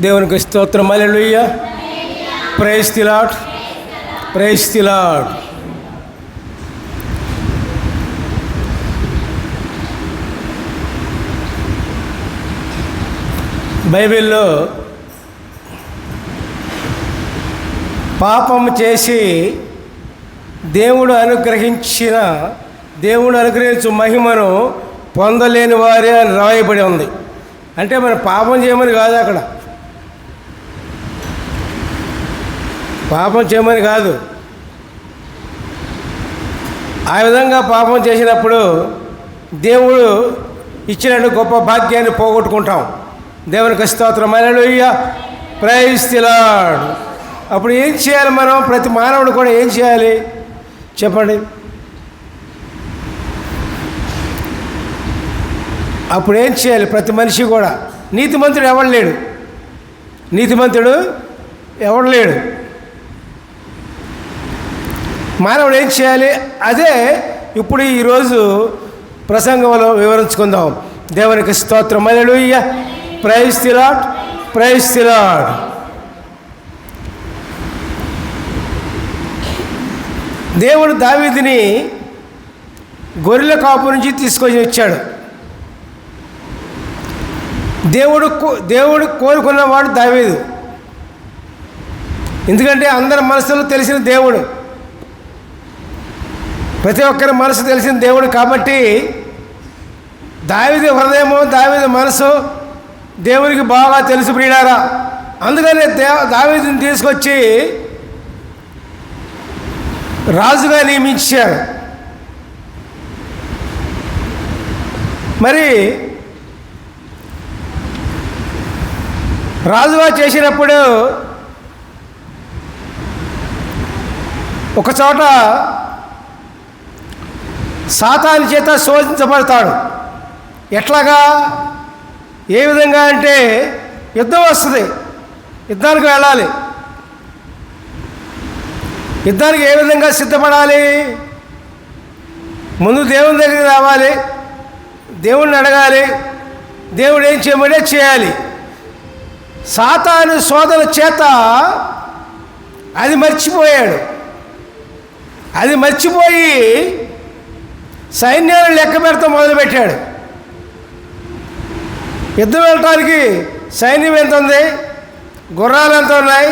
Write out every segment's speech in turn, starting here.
దేవునికి స్తోత్రం. అలెలుయ్య praise తిలాట్ praise తిలాట్ బైబిల్లో పాపం చేసి దేవుడు అనుగ్రహించిన దేవుడు అనుగ్రహించు మహిమను పొందలేని వారే అని రాయబడి ఉంది. అంటే మనం పాపం చేయమని కాదు అక్కడ. పాపం చేయమని కాదు. ఆ విధంగా పాపం చేసినప్పుడు దేవుడు ఇచ్చినట్టు గొప్ప భాగ్యాన్ని పోగొట్టుకుంటాం. దేవునికి స్తోత్రం. అలలుయ్య ప్రైజ్ అప్పుడు ఏం చేయాలి మనం? ప్రతి మానవుడు కూడా ఏం చేయాలి? చెప్పండి. అప్పుడు ఏం చేయాలి? ప్రతి మనిషి కూడా. నీతిమంతుడు ఎవడు లేడు? నీతిమంతుడు ఎవడు లేడు? మానవుడు ఏం చేయాలి? అదే ఇప్పుడు ఈరోజు ప్రసంగంలో వివరించుకుందాం. దేవునికి స్తోత్రం. అలెలుయ్య ప్రైజ్ తిలాట్ ప్రైజ్ తిలాట్ దేవుడు దావీదిని గొర్రెల కాపు నుంచి తీసుకొని వచ్చాడు. దేవుడు కో- దేవుడు కోరుకున్నవాడు దావీదు. ఎందుకంటే అందరి మనసులో తెలిసిన దేవుడు. ప్రతి ఒక్కరి మనసు తెలిసిన దేవుడు కాబట్టి దావిది హృదయము దావిది మనసు దేవునికి బాగా తెలుసు ప్రియుడారా అందుకనే దేవ దావిదిని తీసుకొచ్చి రాజుగా నియమించారు. మరి రాజుగా చేసినప్పుడు ఒక చోట సాతాని చేత శోధించబడతాడు. ఎట్లాగా? ఏ విధంగా అంటే యుద్ధం వస్తుంది. యుద్ధానికి వెళ్ళాలి. యుద్ధానికి ఏ విధంగా సిద్ధపడాలి? ముందు దేవుని దగ్గరికి రావాలి. దేవుణ్ణి అడగాలి. దేవుడు ఏం చేయమనే చేయాలి. సాతాను శోధన చేత అది మర్చిపోయాడు. అది మర్చిపోయి సైన్యాన్ని లెక్క పెడతా మొదలుపెట్టాడు. యుద్ధం వెళ్ళటానికి సైన్యం ఎంత ఉంది? గుర్రాలు ఎంత ఉన్నాయి?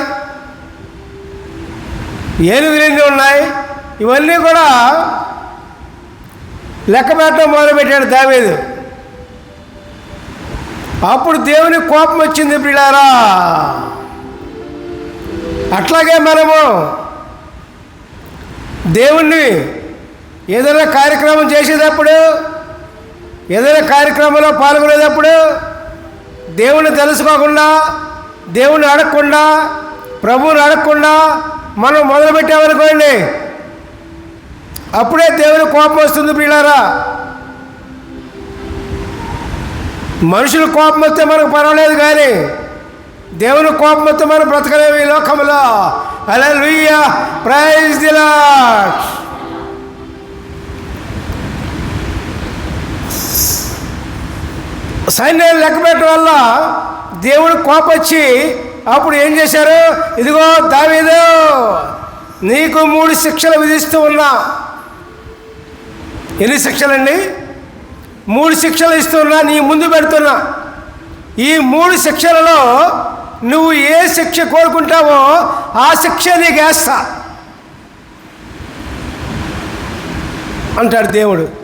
ఏనుగులు ఎన్ని ఉన్నాయి? ఇవన్నీ కూడా లెక్క పెట్టడం మొదలుపెట్టాడు దావేదు. అప్పుడు దేవుని కోపం వచ్చింది పిల్లారా అట్లాగే మనము దేవుణ్ణి ఏదైనా కార్యక్రమం చేసేటప్పుడు ఏదైనా కార్యక్రమంలో పాల్గొనేటప్పుడు దేవుణ్ణి తెలుసుకోకుండా దేవుణ్ణి అడగకుండా ప్రభువుని అడగకుండా మనం మొదలుపెట్టామనుకోండి అప్పుడే దేవుని కోపం వస్తుంది పిల్లారా మనుషుల కోపం వస్తే మనకు పర్వాలేదు కానీ దేవుని కోపం వస్తే మనం బ్రతకలేము ఈ లోకంలో. అలా లుయ్యా ప్రైజ్ దిలా సైన్యాలు లెక్క పెట్టడం వల్ల దేవుడు కోపొచ్చి అప్పుడు ఏం చేశారు? ఇదిగో దావీదు నీకు మూడు శిక్షలు విధిస్తూ ఉన్నా. ఎన్ని శిక్షలండి? మూడు శిక్షలు ఇస్తున్నా నీ ముందు పెడుతున్నా. ఈ మూడు శిక్షలలో నువ్వు ఏ శిక్ష కోరుకుంటావో ఆ శిక్ష నీకు వేస్తా. అంటాడు దేవుడు.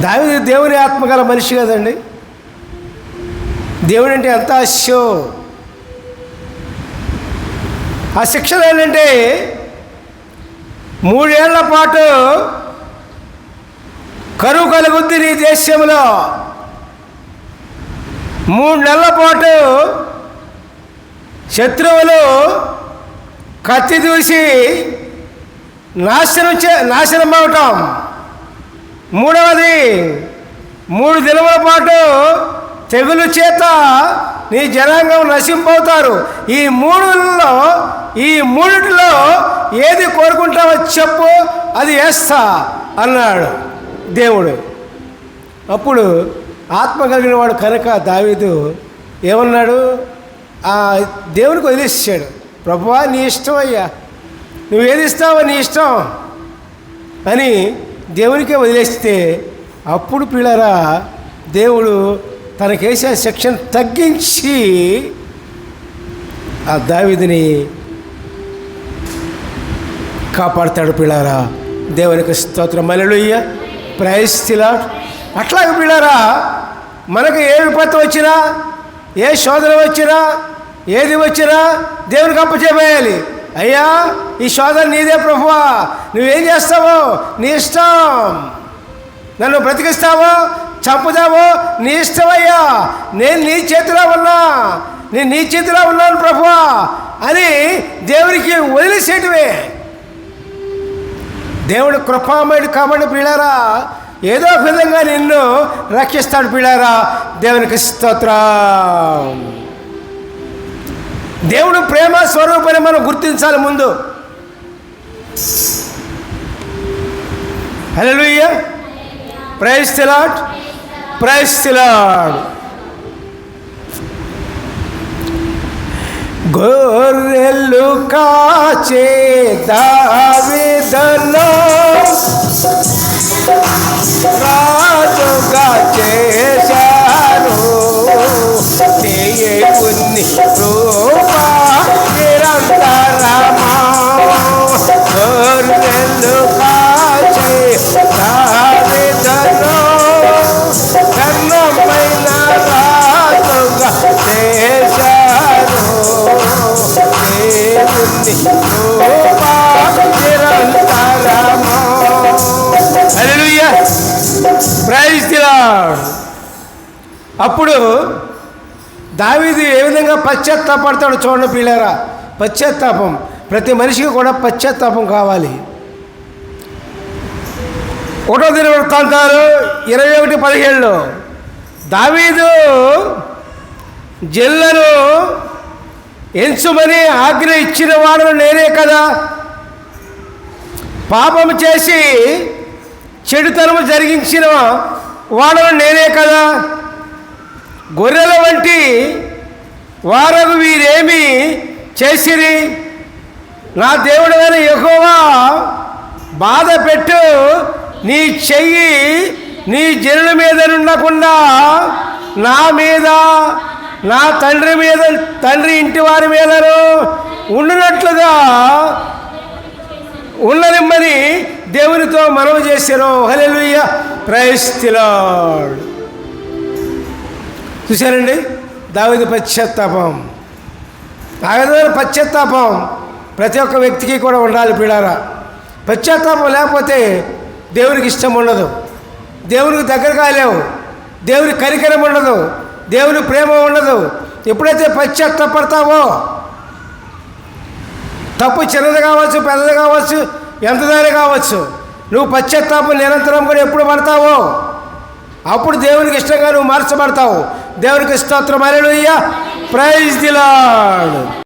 దావి దేవుని ఆత్మగల మనిషి కదండి. దేవుడు అంటే ఎంత అశ్యో ఆ శిక్షలు ఏంటంటే మూడేళ్ళ పాటు కరువు కలుగుద్ది నీ దేశంలో. మూడు నెలల పాటు శత్రువులు కత్తి దూసి నాశనం చే నాశనం అవటం. మూడవది మూడు దినముల పాటు తెగులు చేత నీ జనాంగం నశింపవుతారు. ఈ మూడులో ఈ మూడిటిలో ఏది కోరుకుంటావో చెప్పు అది వేస్తా అన్నాడు దేవుడు. అప్పుడు ఆత్మ కలిగిన వాడు కనుక దావీదు ఏమన్నాడు? ఆ దేవునికి వదిలేసాడు ప్రభువా నీ ఇష్టం అయ్యా. నువ్వేది ఇస్తావో నీ ఇష్టం అని దేవునికే వదిలేస్తే అప్పుడు పిల్లరా దేవుడు తనకేసే శిక్షను తగ్గించి ఆ దావిదిని కాపాడుతాడు పిల్లారా. దేవునికి స్తోత్రం. మలలుయ్య ప్రయస్తిలా అట్లాగే పిల్లారా మనకు ఏ విపత్తు వచ్చినా ఏ శోధన వచ్చినా ఏది వచ్చినా దేవునికి అప్పచేపేయాలి అయ్యా ఈ శోధన నీదే ప్రభువా. నువ్వేం చేస్తావో? నీ ఇష్టం. నన్ను బ్రతికిస్తావో? చంపుదావో? నీ ఇష్టమయ్యా. నేను నీ చేతిలో ఉన్నా. నేను నీ చేతిలో ఉన్నాను ప్రభువా అని దేవునికి వదిలేసేటివే. దేవుడు కృపామయుడు కాబట్టి పిల్లారా ఏదో విధంగా నిన్ను రక్షిస్తాడు పిల్లారా. దేవునికి స్తోత్రం. దేవుడు ప్రేమ స్వరూపని మనం గుర్తించాలి ముందు. Hello praise the lord praise the lord గొర్రెలు కాచే దావిదలో రాజు కాచే అప్పుడు దావీదు ఏ విధంగా పశ్చాత్తాపడతాడు చూడండి పిల్లరా. పశ్చాత్తాపం. ప్రతి మనిషికి కూడా పశ్చాత్తాపం కావాలి. ఒకటో దిన వృత్తాంతాలు ఇరవై ఒకటి పదిహేడులో దావీదు జిల్లను ఎంచుమని ఆజ్ఞ ఇచ్చిన వాడు నేనే కదా. పాపం చేసి చెడుతనము జరిగించిన వాడు నేనే కదా. గొర్రెల వంటి వారకు వీరేమి చేసిరి? నా దేవుడైన ఎక్కువగా బాధ పెట్టు. నీ చెయ్యి నీ జనుల మీద ఉండకుండా నా మీద నా తండ్రి మీద తండ్రి ఇంటి వారి మీద ఉండినట్లుగా ఉండనిమ్మని దేవునితో మనవి చేశాను హలెలుయ్య ప్రయస్తిలాడు చూశారండి? దావిది పశ్చాత్తాపం. ఆ విధమైన పశ్చాత్తాపం. ప్రతి ఒక్క వ్యక్తికి కూడా ఉండాలి పీడారా పశ్చాత్తాపం లేకపోతే దేవునికి ఇష్టం ఉండదు. దేవునికి దగ్గర కాలేవు దేవుని కరికరం ఉండదు. దేవుని ప్రేమ ఉండదు. ఎప్పుడైతే పశ్చాత్తాపడతావో తప్పు చిన్నది కావచ్చు పెద్దది కావచ్చు ఎంతదారి కావచ్చు నువ్వు పశ్చాత్తాపం నిరంతరం కూడా ఎప్పుడు పడతావో అప్పుడు దేవునికి ఇష్టంగా నువ్వు మార్చబడతావు. దేవునికి స్తోత్రం. అలెలుయ్య ప్రైజ్ దిలాడు